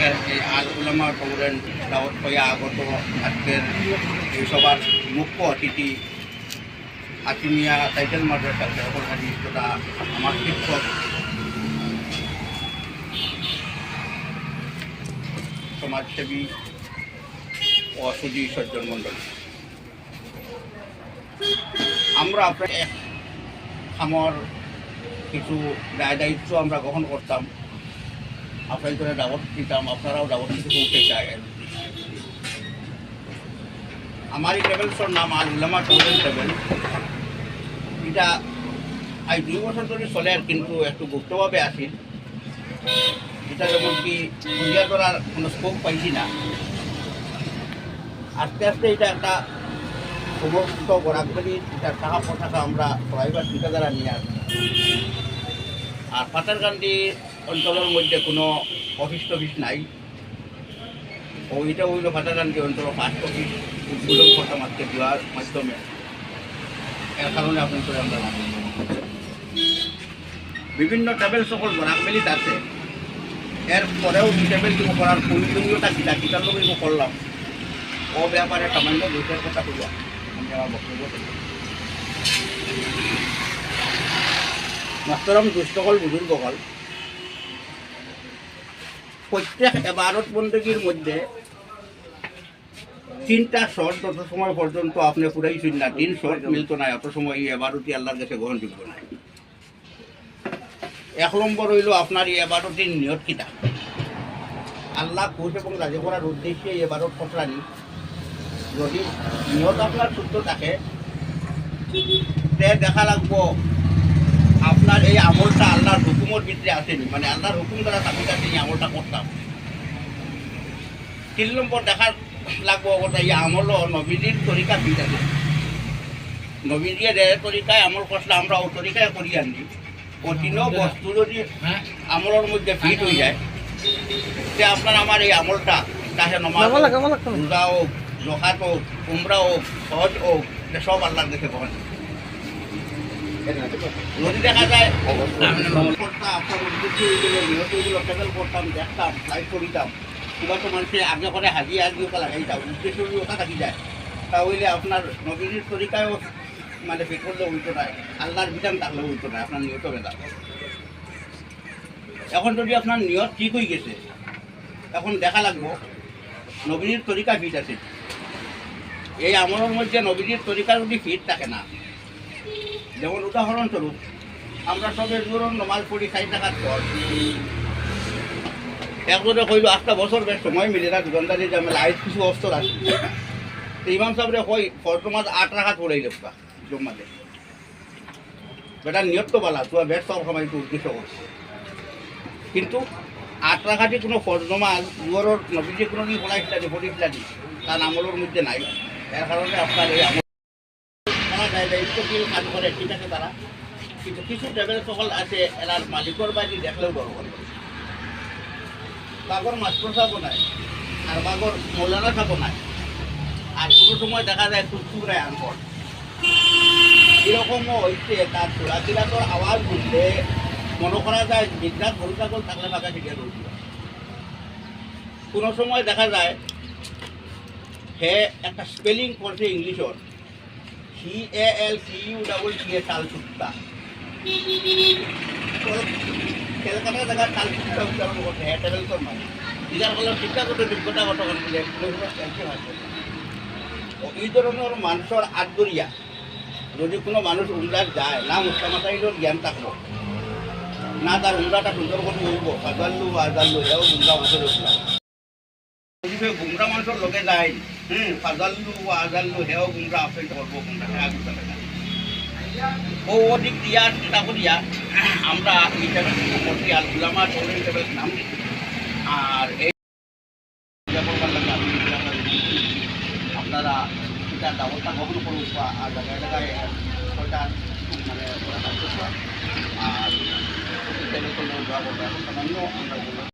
আল উলামা কৌরেন দাওয়াত হয়ে আগত আজকের এই সবার মুখ্য অতিথি আতিমিয়া টাইটেল মাদ্রাসা হাদিস তথা আমার শিক্ষক। সমাজসেবী ও সুদী সজ্জন মণ্ডল। আমরা আপনার আমার কিছু দায় দায়িত্ব আমরা গ্রহণ করতাম। আপনার করে দাবত দিতাম, আপনারাও দাবত কিছু করতে চায়। আমার এই ট্রেভেলসর নাম আল উলামা ট্যুর ট্রেভেল এটা আজ দুই বছর ধরে চলে আর কিন্তু একটু গুপ্তভাবে আসিল এটা যেমন কি ক্লিয়ার করার কোনো স্কোপ পাইছি না। আস্তে আস্তে এটা একটা সমস্ত গড়াগড়ি এটা টাকা পটাকা আমরা প্রাইভেট ঠিকাদারা নিয়ে আসি আর পাতারকান্দি অঞ্চলের মধ্যে কোনো অফিস টফিস নাই। ওইটা হইল পাতারকান্দি অঞ্চল ফার্স্ট অফিস উদ্বোধন করতাম আজকে দেওয়ার মাধ্যমে। এর কারণে আপনার আমরা বিভিন্ন ট্রাভেল সকল বরাকবেলিত আছে। এর পরেও ট্রাভেল কিছু করার প্রয়োজনীয়তা কিনা কিটার লোক এগুলো করলাম। ও ব্যাপারে সামান্য দুইটার কথা কইয়া আমি আমার বক্তব্য। মাস্তরম দুষ্টকল বুজুর্গকল প্রত্যেক এবারত বন্দীর মধ্যে তিনটা শর্ট যত সময় পর্যন্ত আপনি পুরাইছেন না তিন শর্ট মিলতো না এত সময় এবারতি আল্লাহর কাছে গ্রহণযোগ্য নাই। এক নম্বর হইল আপনার এবারতির নিয়ত কিতা? আল্লাহ খুশ এবং রাজি করার উদ্দেশ্যে এবারত ফসলানি যদি নিয়ত আপনার শুদ্ধ থাকে দেখা লাগবো। আপনার এই আমলটা আল্লাহর হুকুমের ভিতরে আসেনি। মানে আল্লাহর হুকুম দ্বারা তাকে কাছে এই আমলটা করতাম। তিন নম্বর দেখার লাগবো ওটা এই আমল নবীজির তরিকা ভিত আছে নবীজির যে তরিকায় আমল করলে আমরা ও তরিকায় করি আনি। ও তিনও বস্তু যদি আমলের মধ্যে ফিট হয়ে যায় তে আপনার আমার এই আমলটা তাহে নমাজ হোক, রোজা হোক জহাত হোক উমরা হোক সহজ হোক এটা সব আল্লাহর দেখে গ্রহণ যদি দেখা যায় করতাম দেখতাম ফ্লাইট করিতাম কিবা তো আগে করে হাজি আগে ওটা লাগাইতাম উদ্দেশ্য ওটা থাকি যায় তাহলে আপনার নবীর তরিকায়ও মানে ফিট করলে উল্টো নাই আল্লাহর বিধান থাকলে উল্টো নাই আপনার নিয়ত বেদা এখন যদি আপনার নিয়ত ঠিক হয়ে গেছে এখন দেখা লাগবো নবীর তরিকা ফিট আছে। এই আমলের মধ্যে নবীর তরিকা যদি ফিট থাকে না যেমন উদাহরণস্বরূপ আমরা সবে ধরুন নমাজ পড়ি ষাট টাকার পর একজনে কইল, আটটা বছর বেশ সময় মিলে না দোকানদারি যে, আমি লাইট কিছু অস্ত্র আছে তো ইমাম সাহেবরে কই ফর্দ মাছ আট রাখা পড়াই লেপা জমাতে বেটা, নিয়ত তো বালা তোর বেশ সব সময় উদ্দেশ্য করছে কিন্তু আট রাখাটি কোনো ফর্দ মাছ দুয়ারর নবীজি কোনো দিন পড়াইছিল যে পড়িছিল তার আমলের মধ্যে নাই। এর কারণে আপনার এই আমল ঠিক আছে তারা কিন্তু কিছু আছে এনার মালিকর বাড়ি দেখলেও ডর করে বাগর মাস্টার সাহেব নাই আর বাগর মৌলানা সাহেব নাই। আর কোনো সময় দেখা যায় টুকটুকরায় আনপড় এরকমও হয়েছে তার চোরাচিরাতর আওয়াজ বুঝলে মনে করা যায় বিদ্যাত গরু ছাগল থাকলে ফাঁকা শিখে রয়েছিল কোনো সময় দেখা যায়, হে একটা স্পেলিং করছে ইংলিশর C A L C U double C A তাল সুত্তা কলকাতা জায়গা তাল সুত্তা উচ্চারণ করতে হ্যাঁ টেবিল তোর মানে যার শিক্ষাগত যোগ্যতা গত এই ধরনের মানুষের আদরিয়া যদি কোনো মানুষ উমরার যায়, না মুস্তামাতাইলোর জ্ঞান থাকল। না, তার উমরাটা সুন্দর করে হইব আজাল্লু আজাল্লু এও উমরা উমরা যদি গুমরা মানুষের লগে যায় হুম ফাজাল্লু আজাল্লু হেও গুমরা আপনি করব গুমরা হ্যাঁ ও দিক দিয়া চিন্তা করিয়া আমরা টেবিল করছি আল উলামা টোলেন টেবিল নাম। দিচ্ছি আর এই আপনারা এটা দাওয়াতটা গ্রহণ করুক বা আর জায়গায় জায়গায় সরকার মানে আর সামান্য আমরা